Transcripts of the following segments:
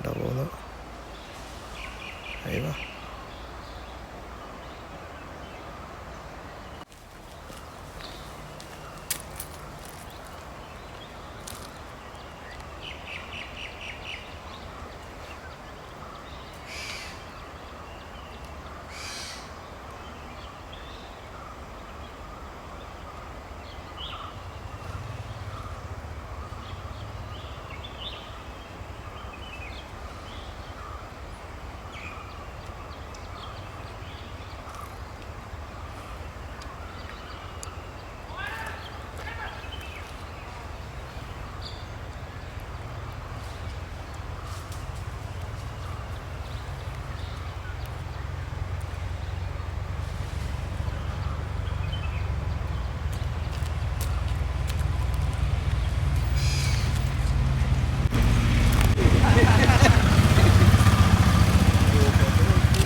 ഇവിടെ പോകുന്നത് അയ്യോ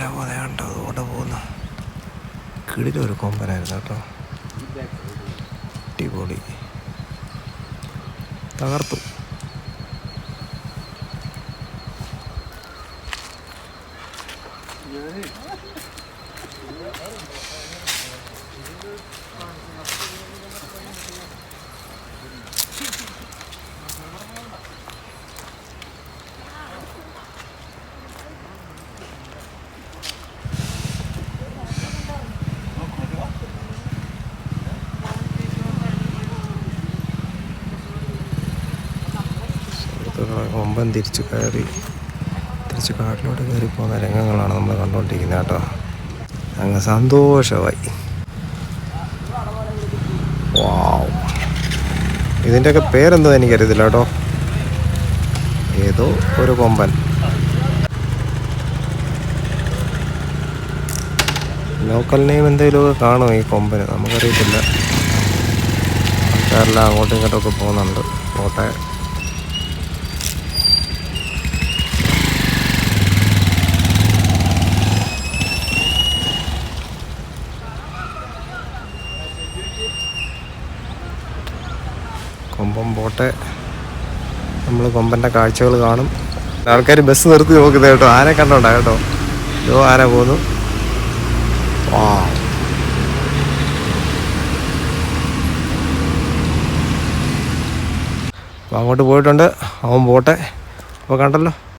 ആന പോലെ കണ്ടോ അതുകൊണ്ട് പോകുന്നു. കിടിലൊരു കൊമ്പനായിരുന്നു കേട്ടോ. അടിപൊളി. തകർത്തു. സുഹൃത്തുക്കളെ കൊമ്പൻ തിരിച്ച് കയറി തിരിച്ച് കാട്ടിലോട്ട് കയറി പോകുന്ന രംഗങ്ങളാണ് നമ്മൾ കണ്ടുകൊണ്ടിരിക്കുന്നത് കേട്ടോ. അങ്ങ് സന്തോഷമായി ഇതിന്റെയൊക്കെ പേരെന്തോ എനിക്കറിയത്തില്ല കേട്ടോ. ഏതോ ഒരു കൊമ്പൻ. ലോക്കൽ നെയിം എന്തെങ്കിലുമൊക്കെ കാണുമോ ഈ കൊമ്പന്? നമുക്കറിയത്തില്ല. ആൾക്കാരെല്ലാം അങ്ങോട്ടും ഇങ്ങോട്ടും ഒക്കെ പോകുന്നുണ്ട്. കോട്ടെ കൊമ്പം പോട്ടെ. നമ്മൾ കൊമ്പന്റെ കാഴ്ചകൾ കാണും. ആൾക്കാർ ബസ് നിർത്തി നോക്കുന്നത് കേട്ടോ. ആനെ കണ്ടോണ്ടാ കേട്ടോ. ഇതോ ആന പോന്നു? ആ അപ്പോൾ അങ്ങോട്ട് പോയിട്ടുണ്ട്. അവൻ പോട്ടെ. അപ്പോൾ കണ്ടല്ലോ.